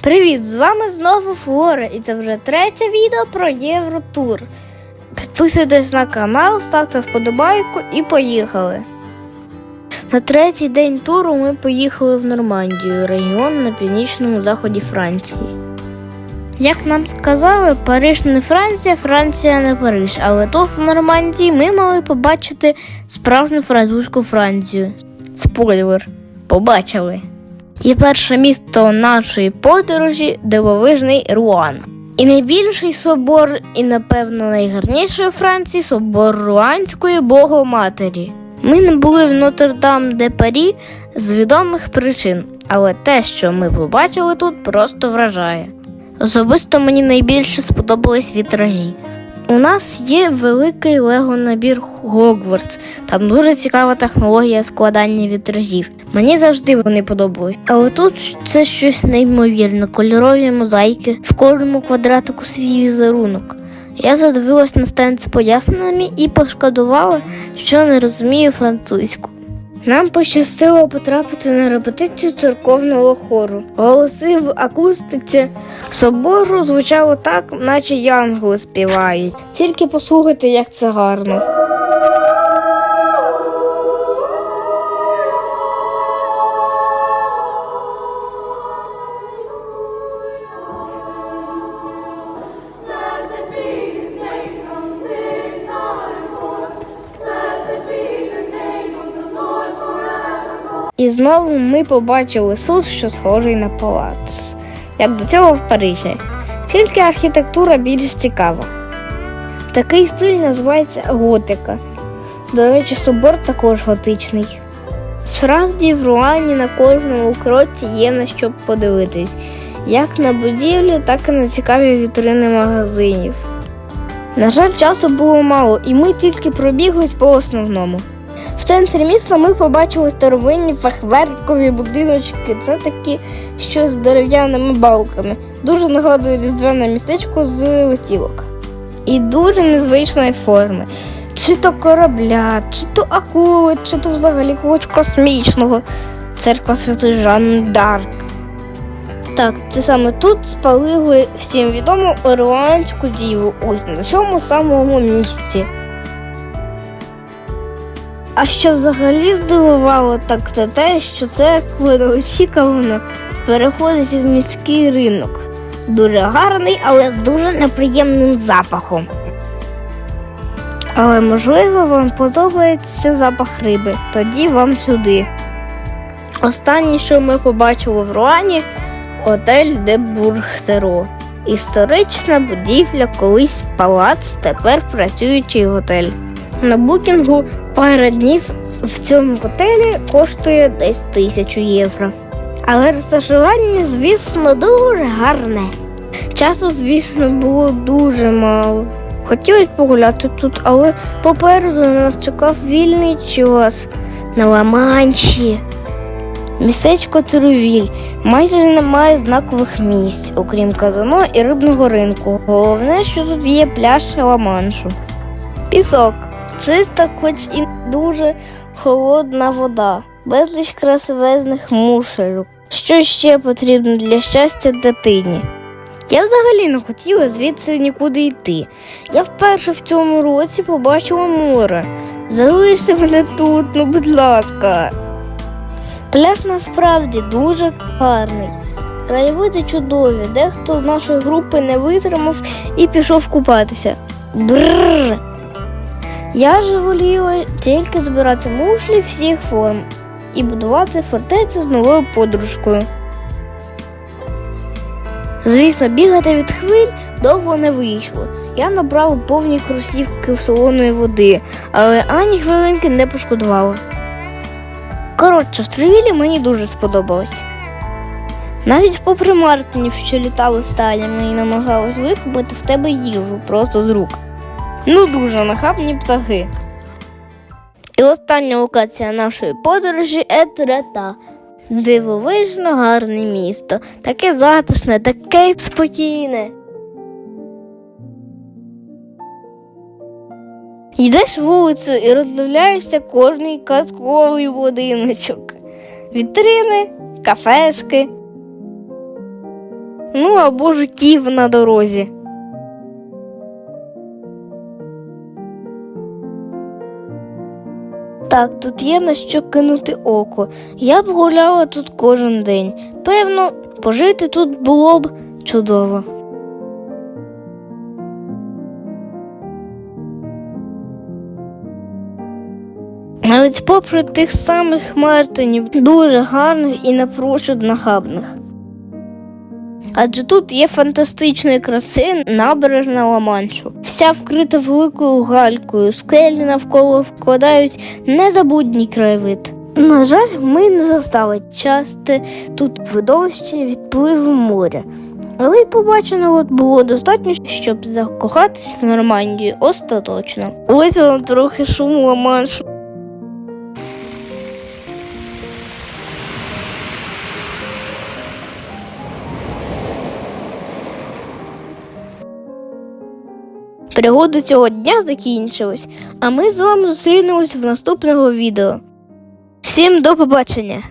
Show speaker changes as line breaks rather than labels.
Привіт! З вами знову Флора, і це вже третє відео про Євротур. Підписуйтесь на канал, ставте вподобайку і поїхали. На третій день туру ми поїхали в Нормандію, регіон на північному заході Франції. Як нам сказали, Париж не Франція, Франція не Париж, але тут в Нормандії ми мали побачити справжню французьку Францію. Спойлер, побачили. І перше місто нашої подорожі дивовижний Руан. І найбільший собор, і, напевно, найгарніший у Франції собор Руанської Богоматері. Ми не були в Нотр-Дам де Парі з відомих причин, але те, що ми побачили тут, просто вражає. Особисто мені найбільше сподобались вітражі. У нас є великий лего набір Гогвартс. Там дуже цікава технологія складання вітражів. Мені завжди вони подобались. Але тут це щось неймовірне, кольорові мозаїки, в кожному квадратику свій візерунок. Я задивилась на стенд з поясненнями і пошкодувала, що не розумію французьку. Нам пощастило потрапити на репетицію церковного хору. Голоси в акустиці собору звучало так, наче янголи співають. Тільки послухайте, як це гарно. І знову ми побачили суд, що схожий на палац, як до цього в Парижі. Тільки архітектура більш цікава. Такий стиль називається готика. До речі, собор також готичний. Справді в Руані на кожному кроці є на що подивитись, як на будівлі, так і на цікаві вітрини магазинів. На жаль, часу було мало, і ми тільки пробіглись по основному. В центрі міста ми побачили старовинні фахверкові будиночки. Це такі, що з дерев'яними балками. Дуже нагадує різдвяне містечко з листівок. І дуже незвичної форми. Чи то корабля, чи то акули, чи то взагалі когось космічного. Церква Святої Жанни Дарк. Так, це саме тут спалили всім відому Оруанську діву. Ось на цьому самому місці. А що взагалі здивувало, так це те, що церква неочікувано переходить в міський ринок. Дуже гарний, але з дуже неприємним запахом. Але можливо вам подобається запах риби, тоді вам сюди. Останнє, що ми побачили в Руані, готель де Бурхтеро. Історична будівля, колись палац, тепер працюючий готель. На букінгу пара днів в цьому готелі коштує десь тисячу євро. Але розташування, звісно, дуже гарне. Часу, звісно, було дуже мало. Хотілося погуляти тут, але попереду нас чекав вільний час на Ла-Манші. Містечко Трувіль майже немає знакових місць, окрім казано і рибного ринку. Головне, що тут є пляж Ла-Маншу. Пісок. Чиста, хоч і дуже холодна вода, безліч красивезних мушелюк. Що ще потрібно для щастя дитині? Я взагалі не хотіла звідси нікуди йти. Я вперше в цьому році побачила море. Залиште мене тут, ну будь ласка. Пляж насправді дуже гарний. Краєвиди чудові, дехто з нашої групи не витримав і пішов купатися. Бррр. Я ж воліла тільки збирати мушлі всіх форм і будувати фортецю з новою подружкою. Звісно, бігати від хвиль довго не вийшло. Я набрав повні кросівки солоної води, але ані хвилинки не пошкодувала. Коротше, в Тривілі мені дуже сподобалось. Навіть попри Мартинів, що літали сталями і намагались викупити в тебе їжу просто з рук. Ну дуже нахабні птахи. І остання локація нашої подорожі Етрета. Дивовижно гарне місто, таке затишне, таке спокійне. Йдеш вулицею і роздивляєшся кожний казковий будиночок. Вітрини, кафешки. ну або жуків на дорозі. Так, тут є на що кинути око. Я б гуляла тут кожен день. Певно, пожити тут було б чудово. Навіть попри тих самих Мартинів, дуже гарних і напрочуд нахабних. Адже тут є фантастичної краси набережна Ла-Маншу. Вся вкрита великою галькою, скелі навколо вкладають незабутній краєвид. На жаль, ми не застали часте тут видовище відпливу моря. Але й побаченого було достатньо, щоб закохатися в Нормандію остаточно. Ось вам трохи шуму Ла-Маншу. Пригоди цього дня закінчились, а ми з вами зустрінемось в наступного відео. Всім до побачення!